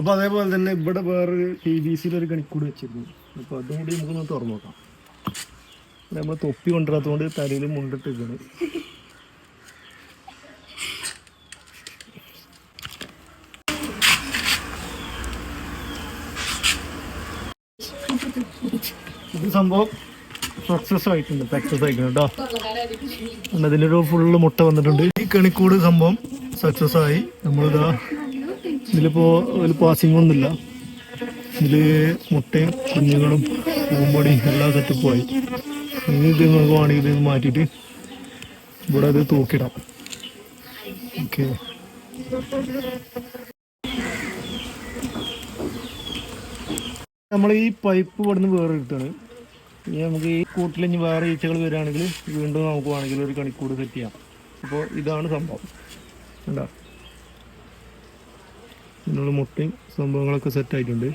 അപ്പോൾ അതേപോലെ തന്നെ ഇവിടെ വേറൊരു വി സിയിൽ ഒരു കണിക്കൂട് വെച്ചിരുന്നു. അപ്പോൾ അതും കൂടി നമുക്കൊന്ന് തുറന്നു നോക്കാം. നമ്മൾ തൊപ്പി കൊണ്ടുവരാത്തതുകൊണ്ട് തലയിൽ മുണ്ടിട്ടിരിക്കുകയാണ് ഇത് സംഭവം സക്സസ് ആയിട്ടുണ്ട്. സക്സസ് ആയിട്ടുണ്ട് കേട്ടോ. അതിലൊരു ഫുള്ള് മുട്ട വന്നിട്ടുണ്ട്. ഈ കണിക്കൂട് സംഭവം സക്സസ് ആയി. നമ്മളിതാ ഇതിലിപ്പോ ഒരു പാസിംഗ് ഒന്നുമില്ല. ഇതിൽ മുട്ടയും കുഞ്ഞുങ്ങളും പൂമ്പൊടിയും എല്ലാം ആയി. ഇനി ഇത് നമുക്ക് വേണമെങ്കിൽ ഇത് മാറ്റിയിട്ട് ഇവിടെ അത് തൂക്കിടാം. ഓക്കെ നമ്മൾ ഈ പൈപ്പ് ഇവിടുന്ന് വേറെ എടുത്താണ് ഇനി നമുക്ക് ഈ കൂട്ടിൽ ഇനി വേറെ ഈച്ചകൾ വരികയാണെങ്കിൽ വീണ്ടും നമുക്ക് വേണമെങ്കിൽ ഒരു കണിക്കൂട് സെറ്റ് ചെയ്യാം. അപ്പോൾ ഇതാണ് സംഭവം. കണ്ടോ? ഇതിനുള്ള മുട്ടയും സംഭവങ്ങളൊക്കെ സെറ്റ് ആയിട്ടുണ്ട്.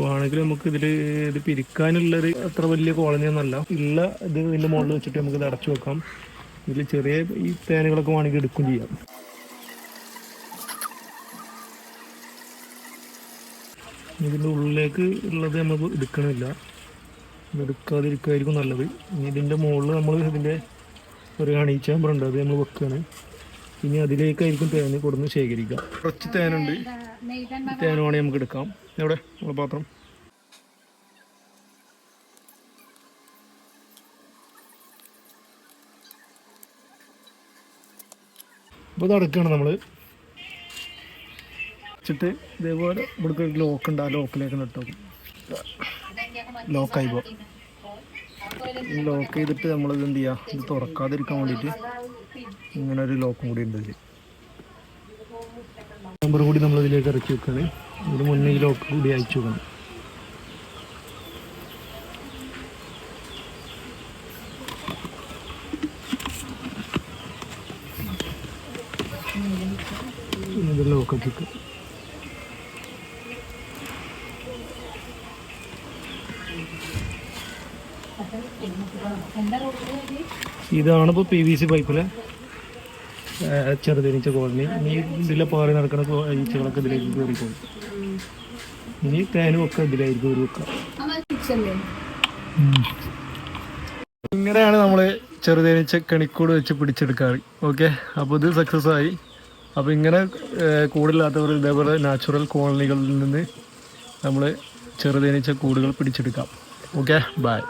വേണമെങ്കിൽ നമുക്ക് ഇതിൽ ഇത് പിരിക്കാനുള്ളൊരു അത്ര വലിയ കോളനി ഒന്നല്ല ഉള്ള ഇത് ഇതിന്റെ മുകളിൽ വെച്ചിട്ട് നമുക്ക് ഇത് അടച്ചു വെക്കാം. ഇതിൽ ചെറിയ ഈ തേനുകളൊക്കെ വേണമെങ്കിൽ എടുക്കും ചെയ്യാം. ഇതിന്റെ ഉള്ളിലേക്ക് ഉള്ളത് നമ്മൾ എടുക്കണില്ല. എടുക്കാതിരിക്കുമായിരിക്കും നല്ലത്. ഇതിന്റെ മുകളിൽ നമ്മൾ ഇതിന്റെ ഒരു അണീച്ചാമ്പറുണ്ട് അത് നമ്മൾ വെക്കുകയാണ്. ഇനി അതിലേക്കായിരിക്കും തേൻ കൊടുന്ന് ശേഖരിക്കുക. കുറച്ച് തേനുണ്ട്. തേൻ വേണേ നമുക്ക് എടുക്കാം. എവിടെ? നമ്മുടെ പാത്രം. അപ്പോൾ ഇത് അടക്കുകയാണ് നമ്മൾ വെച്ചിട്ട് ഇതേപോലെ ഇവിടെ ഒരു ലോക്ക് ഉണ്ട്. ആ ലോക്കിലേക്ക് ഇട്ടോ ലോക്കായി പോ. ലോക്ക് ചെയ്തിട്ട് നമ്മളിത് ഇത് എന്ത് ചെയ്യുക ഇത് തുറക്കാതിരിക്കാൻ വേണ്ടിയിട്ട്. ഇങ്ങനെ ഒരു ലോക്കും കൂടി ഉണ്ട് നമ്പർ കൂടി നമ്മൾ ഇതിലേക്ക് ഇറക്കി വെക്കുകയാണ്. ഇതിന് മുന്നേ ഈ ലോക്ക് കൂടി അയച്ചു വെക്കണം. ഇത് ലോക്കൊക്കെ ഇതാണ് ഇപ്പോൾ പി വി സി പൈപ്പിലെ ചെറുതേനീച്ച കോളനി. ഇനി ഇതിലെ പാറി നടക്കുന്ന ഈച്ചകളൊക്കെ ഇതിലേക്ക് കയറിക്കോളും. ഇനി തേനും ഒക്കെ ഇതിലായിരിക്കും ഒരു വെക്കുക ഇങ്ങനെയാണ് നമ്മൾ ചെറുതേനീച്ച കണിക്കൂട് വെച്ച് പിടിച്ചെടുക്കാറ്. ഓക്കെ? അപ്പോൾ ഇത് സക്സസ് ആയി. അപ്പോൾ ഇങ്ങനെ കൂടില്ലാത്തവർ ഇതേപോലെ നാച്ചുറൽ കോളനികളിൽ നിന്ന് നമ്മൾ ചെറുതേനീച്ച കൂടുകൾ പിടിച്ചെടുക്കാം. ഓക്കെ? ബൈ